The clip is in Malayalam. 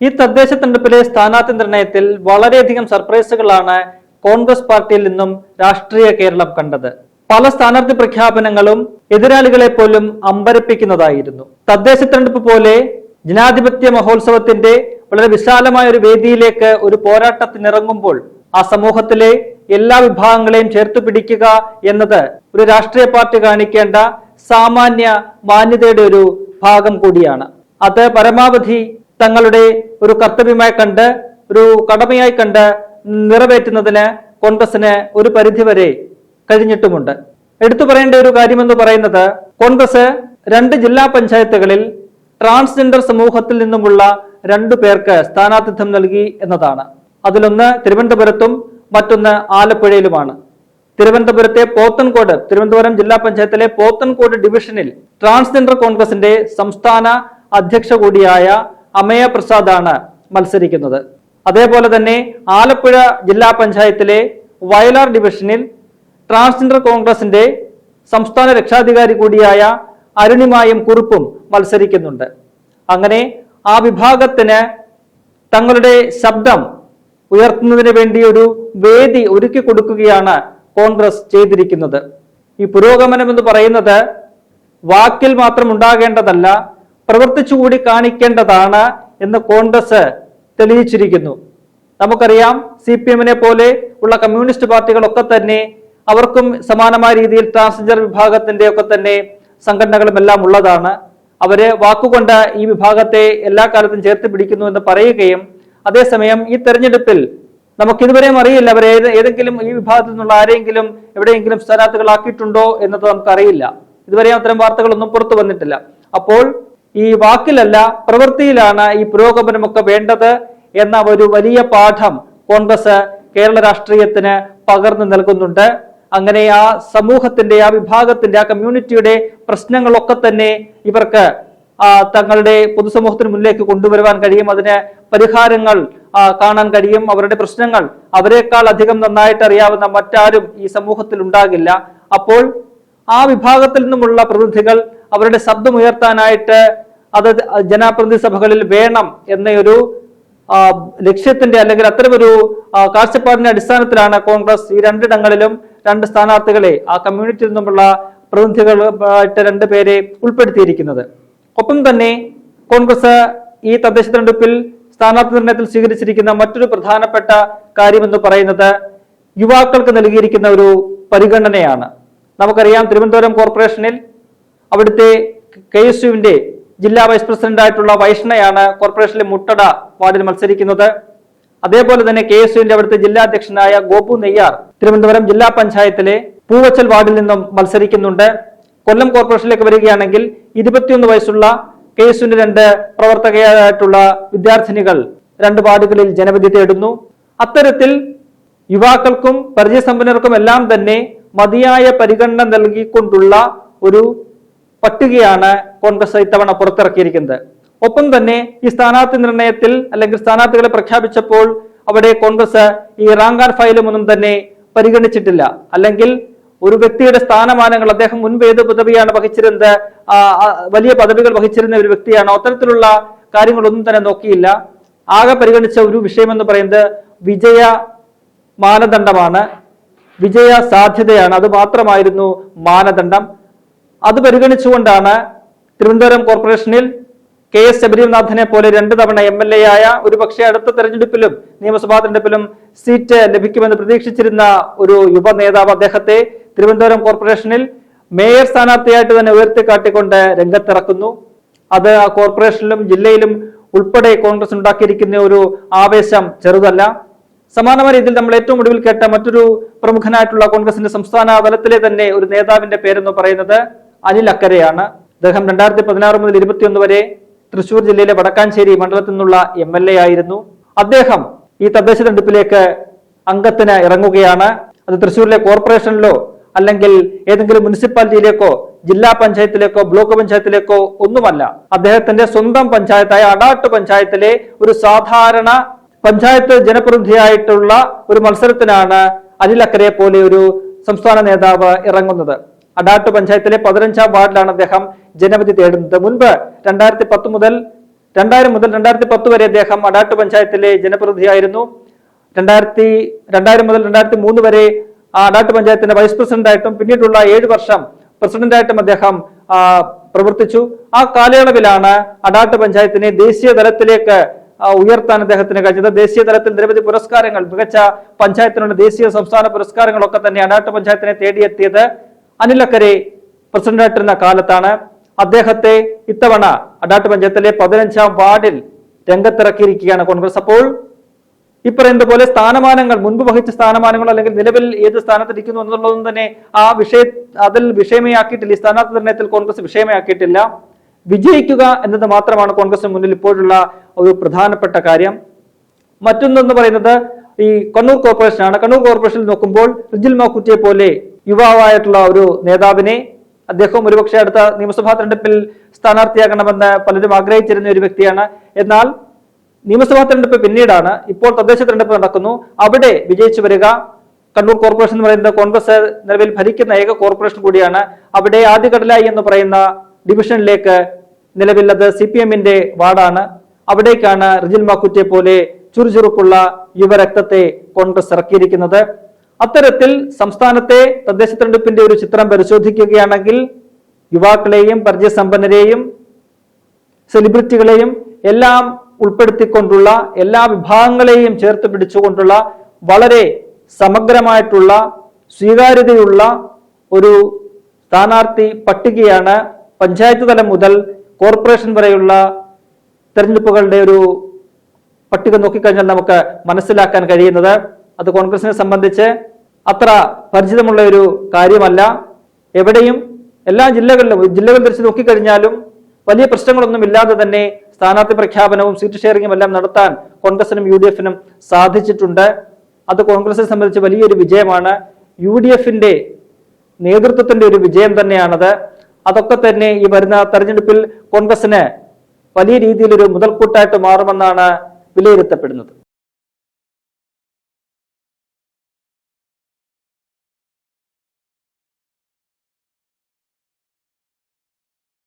ഈ തദ്ദേശ തെരഞ്ഞെടുപ്പിലെ സ്ഥാനാർത്ഥി നിർണയത്തിൽ വളരെയധികം സർപ്രൈസുകളാണ് കോൺഗ്രസ് പാർട്ടിയിൽ നിന്നും രാഷ്ട്രീയ കേരളം കണ്ടത്. പല സ്ഥാനാർത്ഥി പ്രഖ്യാപനങ്ങളും എതിരാളികളെ പോലും അമ്പരപ്പിക്കുന്നതായിരുന്നു. തദ്ദേശ തെരഞ്ഞെടുപ്പ് പോലെ ജനാധിപത്യ മഹോത്സവത്തിന്റെ വളരെ വിശാലമായ ഒരു വേദിയിലേക്ക് ഒരു പോരാട്ടത്തിനിറങ്ങുമ്പോൾ ആ സമൂഹത്തിലെ എല്ലാ വിഭാഗങ്ങളെയും ചേർത്ത് പിടിക്കുക എന്നത് ഒരു രാഷ്ട്രീയ പാർട്ടി കാണിക്കേണ്ട സാമാന്യ മാന്യതയുടെ ഒരു ഭാഗം കൂടിയാണ്. അത് പരമാവധി തങ്ങളുടെ ഒരു കർത്തവ്യമായി കണ്ട് ഒരു കടമയായി കണ്ട് നിറവേറ്റുന്നതിന് കോൺഗ്രസിന് ഒരു പരിധിവരെ കഴിഞ്ഞിട്ടുമുണ്ട്. എടുത്തു പറയേണ്ട ഒരു കാര്യമെന്ന് പറയുന്നത് കോൺഗ്രസ് രണ്ട് ജില്ലാ പഞ്ചായത്തുകളിൽ ട്രാൻസ്ജെൻഡർ സമൂഹത്തിൽ നിന്നുമുള്ള രണ്ടു പേർക്ക് സ്ഥാനാർത്ഥിത്വം നൽകി എന്നതാണ്. അതിലൊന്ന് തിരുവനന്തപുരത്തും മറ്റൊന്ന് ആലപ്പുഴയിലുമാണ്. തിരുവനന്തപുരത്തെ പോത്തൻകോട് തിരുവനന്തപുരം ജില്ലാ പഞ്ചായത്തിലെ പോത്തൻകോട് ഡിവിഷനിൽ ട്രാൻസ്ജെൻഡർ കോൺഗ്രസിന്റെ സംസ്ഥാന അധ്യക്ഷ കൂടിയായ അമയ പ്രസാദാണ് മത്സരിക്കുന്നത്. അതേപോലെ തന്നെ ആലപ്പുഴ ജില്ലാ പഞ്ചായത്തിലെ വയലാർ ഡിവിഷനിൽ ട്രാൻസ്ജെൻഡർ കോൺഗ്രസിന്റെ സംസ്ഥാന രക്ഷാധികാരി കൂടിയായ അരുണിമായും കുറുപ്പും മത്സരിക്കുന്നുണ്ട്. അങ്ങനെ ആ വിഭാഗത്തിന് തങ്ങളുടെ ശബ്ദം ഉയർത്തുന്നതിന് വേണ്ടി ഒരു വേദി ഒരുക്കി കൊടുക്കുകയാണ് കോൺഗ്രസ് ചെയ്തിരിക്കുന്നത്. ഈ പുരോഗമനം എന്ന് പറയുന്നത് വാക്കിൽ മാത്രം ഉണ്ടാകേണ്ടതല്ല പ്രവർത്തിച്ചുകൂടി കാണിക്കേണ്ടതാണ് എന്ന് കോൺഗ്രസ് തെളിയിച്ചിരിക്കുന്നു. നമുക്കറിയാം സി പി എമ്മിനെ പോലെ ഉള്ള കമ്മ്യൂണിസ്റ്റ് പാർട്ടികളൊക്കെ തന്നെ അവർക്കും സമാനമായ രീതിയിൽ ട്രാൻസ്ജെൻഡർ വിഭാഗത്തിന്റെ ഒക്കെ തന്നെ സംഘടനകളും എല്ലാം ഉള്ളതാണ്. അവർ വാക്കുകൊണ്ട് ഈ വിഭാഗത്തെ എല്ലാ കാലത്തും ചേർത്ത് പിടിക്കുന്നു എന്ന് പറയുകയും അതേസമയം ഈ തെരഞ്ഞെടുപ്പിൽ നമുക്ക് ഇതുവരെയും അറിയില്ല ഏത് ഏതെങ്കിലും ഈ വിഭാഗത്തിൽ നിന്നുള്ള ആരെങ്കിലും എവിടെയെങ്കിലും സ്ഥാനാർത്ഥികളാക്കിയിട്ടുണ്ടോ എന്നത് നമുക്കറിയില്ല. ഇതുവരെയും അത്തരം വാർത്തകളൊന്നും പുറത്തു വന്നിട്ടില്ല. അപ്പോൾ ഈ വാക്കിലല്ല പ്രവൃത്തിയിലാണ് ഈ പുരോഗമനമൊക്കെ വേണ്ടത് എന്ന ഒരു വലിയ പാഠം കോൺഗ്രസ് കേരള രാഷ്ട്രീയത്തിന് പകർന്നു നൽകുന്നുണ്ട്. അങ്ങനെ ആ സമൂഹത്തിന്റെ ആ വിഭാഗത്തിന്റെ ആ കമ്മ്യൂണിറ്റിയുടെ പ്രശ്നങ്ങളൊക്കെ തന്നെ ഇവർക്ക് തങ്ങളുടെ പൊതുസമൂഹത്തിന് മുന്നിലേക്ക് കൊണ്ടുവരുവാൻ കഴിയും. അതിന് പരിഹാരങ്ങൾ കാണാൻ കഴിയും. അവരുടെ പ്രശ്നങ്ങൾ അവരെക്കാൾ അധികം നന്നായിട്ട് അറിയാവുന്ന മറ്റാരും ഈ സമൂഹത്തിൽ ഉണ്ടാകില്ല. അപ്പോൾ ആ വിഭാഗത്തിൽ നിന്നുമുള്ള പ്രതിനിധികൾ അവരുടെ ശബ്ദം ഉയർത്താനായിട്ട് അത് ജനപ്രതിനിധി സഭകളിൽ വേണം എന്നൊരു ലക്ഷ്യത്തിന്റെ അല്ലെങ്കിൽ അത്തരമൊരു കാഴ്ചപ്പാടിന്റെ അടിസ്ഥാനത്തിലാണ് കോൺഗ്രസ് ഈ രണ്ടിടങ്ങളിലും രണ്ട് സ്ഥാനാർത്ഥികളെ ആ കമ്മ്യൂണിറ്റിയിൽ നിന്നുമുള്ള പ്രതിനിധികളായിട്ട് രണ്ട് പേരെ ഉൾപ്പെടുത്തിയിരിക്കുന്നത്. ഒപ്പം തന്നെ കോൺഗ്രസ് ഈ തദ്ദേശ തെരഞ്ഞെടുപ്പിൽ സ്ഥാനാർത്ഥി നിർണയത്തിൽ സ്വീകരിച്ചിരിക്കുന്ന മറ്റൊരു പ്രധാനപ്പെട്ട കാര്യമെന്ന് പറയുന്നത് യുവാക്കൾക്ക് നൽകിയിരിക്കുന്ന ഒരു പരിഗണനയാണ്. നമുക്കറിയാം തിരുവനന്തപുരം കോർപ്പറേഷനിൽ അവിടുത്തെ കെ എസ് യുവിന്റെ ജില്ലാ വൈസ് പ്രസിഡന്റ് ആയിട്ടുള്ള വൈഷ്ണയാണ് കോർപ്പറേഷനിലെ മുട്ടട വാർഡിൽ മത്സരിക്കുന്നത്. അതേപോലെ തന്നെ കെ എസ് യുവിന്റെ അവിടുത്തെ ജില്ലാ അധ്യക്ഷനായ ഗോപു നെയ്യാർ തിരുവനന്തപുരം ജില്ലാ പഞ്ചായത്തിലെ പൂവച്ചൽ വാർഡിൽ നിന്നും മത്സരിക്കുന്നുണ്ട്. കൊല്ലം കോർപ്പറേഷനിലേക്ക് വരികയാണെങ്കിൽ ഇരുപത്തിയൊന്ന് വയസ്സുള്ള കെ എസ് യുവിന്റെ രണ്ട് പ്രവർത്തകയായിട്ടുള്ള വിദ്യാർത്ഥിനികൾ രണ്ട് വാർഡുകളിൽ ജനവിധി തേടുന്നു. അത്തരത്തിൽ യുവാക്കൾക്കും പരിചയസമ്പന്നർക്കും എല്ലാം തന്നെ മതിയായ പരിഗണന നൽകിക്കൊണ്ടുള്ള ഒരു പട്ടികയാണ് കോൺഗ്രസ് ഇത്തവണ പുറത്തിറക്കിയിരിക്കുന്നത്. ഒപ്പം തന്നെ ഈ സ്ഥാനാർത്ഥി നിർണയത്തിൽ അല്ലെങ്കിൽ സ്ഥാനാർത്ഥികളെ പ്രഖ്യാപിച്ചപ്പോൾ അവിടെ കോൺഗ്രസ് ഈ റാങ്ക് ആൻഡ് ഫയലും ഒന്നും തന്നെ പരിഗണിച്ചിട്ടില്ല. അല്ലെങ്കിൽ ഒരു വ്യക്തിയുടെ സ്ഥാനമാനങ്ങൾ അദ്ദേഹം മുൻപ് ഏത് പദവിയാണ് വഹിച്ചിരുന്നത് വലിയ പദവികൾ വഹിച്ചിരുന്ന ഒരു വ്യക്തിയാണ് അത്തരത്തിലുള്ള കാര്യങ്ങളൊന്നും തന്നെ നോക്കിയില്ല. ആകെ പരിഗണിച്ച ഒരു വിഷയം എന്ന് പറയുന്നത് വിജയ മാനദണ്ഡമാണ്. വിജയ സാധ്യതയാണ്. അത് മാത്രമായിരുന്നു മാനദണ്ഡം. അത് പരിഗണിച്ചുകൊണ്ടാണ് തിരുവനന്തപുരം കോർപ്പറേഷനിൽ കെ എസ് ശബരിനാഥനെ പോലെ രണ്ടു തവണ എം എൽ എ ആയ ഒരു പക്ഷേ അടുത്ത തെരഞ്ഞെടുപ്പിലും നിയമസഭാ തെരഞ്ഞെടുപ്പിലും സീറ്റ് ലഭിക്കുമെന്ന് പ്രതീക്ഷിച്ചിരുന്ന ഒരു യുവ നേതാവ് അദ്ദേഹത്തെ തിരുവനന്തപുരം കോർപ്പറേഷനിൽ മേയർ സ്ഥാനാർത്ഥിയായിട്ട് തന്നെ ഉയർത്തിക്കാട്ടിക്കൊണ്ട് രംഗത്തിറക്കുന്നു. അത് ആ കോർപ്പറേഷനിലും ജില്ലയിലും ഉൾപ്പെടെ കോൺഗ്രസ് ഉണ്ടാക്കിയിരിക്കുന്ന ഒരു ആവേശം ചെറുതല്ല. സമാനമായ രീതിയിൽ നമ്മൾ ഏറ്റവും ഒടുവിൽ കേട്ട മറ്റൊരു പ്രമുഖനായിട്ടുള്ള കോൺഗ്രസിന്റെ സംസ്ഥാന തലത്തിലെ തന്നെ ഒരു നേതാവിന്റെ പേരെന്ന് പറയുന്നത് അനിൽ അക്കരയാണ് അദ്ദേഹം രണ്ടായിരത്തി പതിനാറ് മുതൽ ഇരുപത്തിയൊന്ന് വരെ തൃശൂർ ജില്ലയിലെ വടക്കാഞ്ചേരി മണ്ഡലത്തിൽ നിന്നുള്ള എം എൽ എ ആയിരുന്നു. അദ്ദേഹം ഈ തദ്ദേശ തെരഞ്ഞെടുപ്പിലേക്ക് അംഗത്തിന് ഇറങ്ങുകയാണ്. അത് തൃശൂരിലെ കോർപ്പറേഷനിലോ അല്ലെങ്കിൽ ഏതെങ്കിലും മുനിസിപ്പാലിറ്റിയിലേക്കോ ജില്ലാ പഞ്ചായത്തിലേക്കോ ബ്ലോക്ക് പഞ്ചായത്തിലേക്കോ ഒന്നുമല്ല. അദ്ദേഹത്തിന്റെ സ്വന്തം പഞ്ചായത്തായ അടാട്ട് പഞ്ചായത്തിലെ ഒരു സാധാരണ പഞ്ചായത്ത് ജനപ്രതിനിധിയായിട്ടുള്ള ഒരു മത്സരത്തിനാണ് അനിൽ അക്കരെ പോലെ ഒരു സംസ്ഥാന നേതാവ് ഇറങ്ങുന്നത്. അടാട്ട് പഞ്ചായത്തിലെ പതിനഞ്ചാം വാർഡിലാണ് അദ്ദേഹം ജനവിധി തേടുന്നത്. മുൻപ് രണ്ടായിരത്തി പത്ത് മുതൽ രണ്ടായിരം മുതൽ രണ്ടായിരത്തി പത്ത് വരെ അദ്ദേഹം അടാട്ട് പഞ്ചായത്തിലെ ജനപ്രതിനിധിയായിരുന്നു. രണ്ടായിരത്തി രണ്ടായിരം മുതൽ രണ്ടായിരത്തി മൂന്ന് വരെ അടാട്ട് പഞ്ചായത്തിന്റെ വൈസ് പ്രസിഡന്റായിട്ടും പിന്നീടുള്ള ഏഴ് വർഷം പ്രസിഡന്റായിട്ടും അദ്ദേഹം പ്രവർത്തിച്ചു. ആ കാലയളവിലാണ് അടാട്ട് പഞ്ചായത്തിനെ ദേശീയ തലത്തിലേക്ക് ഉയർത്താൻ അദ്ദേഹത്തിന് കഴിഞ്ഞത്. ദേശീയ തലത്തിൽ നിരവധി പുരസ്കാരങ്ങൾ മികച്ച പഞ്ചായത്തിനുള്ള ദേശീയ സംസ്ഥാന പുരസ്കാരങ്ങളൊക്കെ തന്നെ അടാട്ട് പഞ്ചായത്തിനെ തേടിയെത്തിയത്. അനിലക്കരെ പ്രസിഡന്റായിട്ടിരുന്ന കാലത്താണ് അദ്ദേഹത്തെ ഇത്തവണ അടാട്ട് പഞ്ചായത്തിലെ പതിനഞ്ചാം വാർഡിൽ രംഗത്തിറക്കിയിരിക്കുകയാണ് കോൺഗ്രസ്. അപ്പോൾ ഈ പറയുന്നത് പോലെ സ്ഥാനമാനങ്ങൾ മുൻപ് വഹിച്ച സ്ഥാനമാനങ്ങൾ അല്ലെങ്കിൽ നിലവിൽ ഏത് സ്ഥാനത്തിരിക്കുന്നു എന്നുള്ളതും തന്നെ ആ വിഷയ അതിൽ വിഷയമേ ആക്കിയിട്ടില്ല ഈ സ്ഥാനാർത്ഥി നിർണയത്തിൽ കോൺഗ്രസ് വിഷയമേ ആക്കിയിട്ടില്ല വിജയിക്കുക എന്നത് മാത്രമാണ് കോൺഗ്രസിന് മുന്നിൽ ഇപ്പോഴുള്ള ഒരു പ്രധാനപ്പെട്ട കാര്യം. മറ്റൊന്നെന്ന് പറയുന്നത് ഈ കണ്ണൂർ കോർപ്പറേഷനാണ്. കണ്ണൂർ കോർപ്പറേഷനിൽ നോക്കുമ്പോൾ റിജിൽ മാക്കുറ്റിയെ പോലെ യുവാവായിട്ടുള്ള ഒരു നേതാവിനെ അദ്ദേഹം ഒരുപക്ഷെ അടുത്ത നിയമസഭാ തെരഞ്ഞെടുപ്പിൽ സ്ഥാനാർത്ഥിയാകണമെന്ന് പലരും ആഗ്രഹിച്ചിരുന്ന ഒരു വ്യക്തിയാണ്. എന്നാൽ നിയമസഭാ തെരഞ്ഞെടുപ്പ് പിന്നീടാണ്. ഇപ്പോൾ തദ്ദേശ തെരഞ്ഞെടുപ്പ് നടക്കുന്നു. അവിടെ വിജയിച്ചു വരിക കണ്ണൂർ കോർപ്പറേഷൻ എന്ന് പറയുന്നത് കോൺഗ്രസ് നിലവിൽ ഭരിക്കുന്ന ഏക കോർപ്പറേഷൻ കൂടിയാണ്. അവിടെ ആദ്യകടലായി എന്ന് പറയുന്ന ഡിവിഷനിലേക്ക് നിലവിൽ അത് സി പി എമ്മിന്റെ വാർഡാണ്. അവിടേക്കാണ് റിജിൽ മാക്കുറ്റെ പോലെ ചുറുചുറുക്കുള്ള യുവരക്തത്തെ കോൺഗ്രസ് ഇറക്കിയിരിക്കുന്നത്. അത്തരത്തിൽ സംസ്ഥാനത്തെ തദ്ദേശ തെരഞ്ഞെടുപ്പിന്റെ ഒരു ചിത്രം പരിശോധിക്കുകയാണെങ്കിൽ യുവാക്കളെയും പരിചയസമ്പന്നരെയും സെലിബ്രിറ്റികളെയും എല്ലാം ഉൾപ്പെടുത്തിക്കൊണ്ടുള്ള എല്ലാ വിഭാഗങ്ങളെയും ചേർത്ത് പിടിച്ചുകൊണ്ടുള്ള വളരെ സമഗ്രമായിട്ടുള്ള സ്വീകാര്യതയുള്ള ഒരു സ്ഥാനാർത്ഥി പട്ടികയാണ് പഞ്ചായത്ത് തലം മുതൽ കോർപ്പറേഷൻ വരെയുള്ള തെരഞ്ഞെടുപ്പുകളുടെ ഒരു പട്ടിക നോക്കിക്കഴിഞ്ഞാൽ നമുക്ക് മനസ്സിലാക്കാൻ കഴിയുന്നത്. അത് കോൺഗ്രസിനെ സംബന്ധിച്ച് അത്ര പരിചിതമുള്ള ഒരു കാര്യമല്ല. എവിടെയും എല്ലാ ജില്ലകളിലും ജില്ലകൾ തിരിച്ച് നോക്കിക്കഴിഞ്ഞാലും വലിയ പ്രശ്നങ്ങളൊന്നും ഇല്ലാതെ തന്നെ സ്ഥാനാർത്ഥി പ്രഖ്യാപനവും സീറ്റ് ഷെയറിംഗും എല്ലാം നടത്താൻ കോൺഗ്രസിനും യു ഡി എഫിനും സാധിച്ചിട്ടുണ്ട്. അത് കോൺഗ്രസിനെ സംബന്ധിച്ച് വലിയൊരു വിജയമാണ്. യു ഡി എഫിന്റെ നേതൃത്വത്തിന്റെ ഒരു വിജയം തന്നെയാണത്. അതൊക്കെ തന്നെ ഈ വരുന്ന തെരഞ്ഞെടുപ്പിൽ കോൺഗ്രസിന് വലിയ രീതിയിലൊരു മുതൽക്കൂട്ടായിട്ട് മാറുമെന്നാണ് വിലയിരുത്തപ്പെടുന്നത്.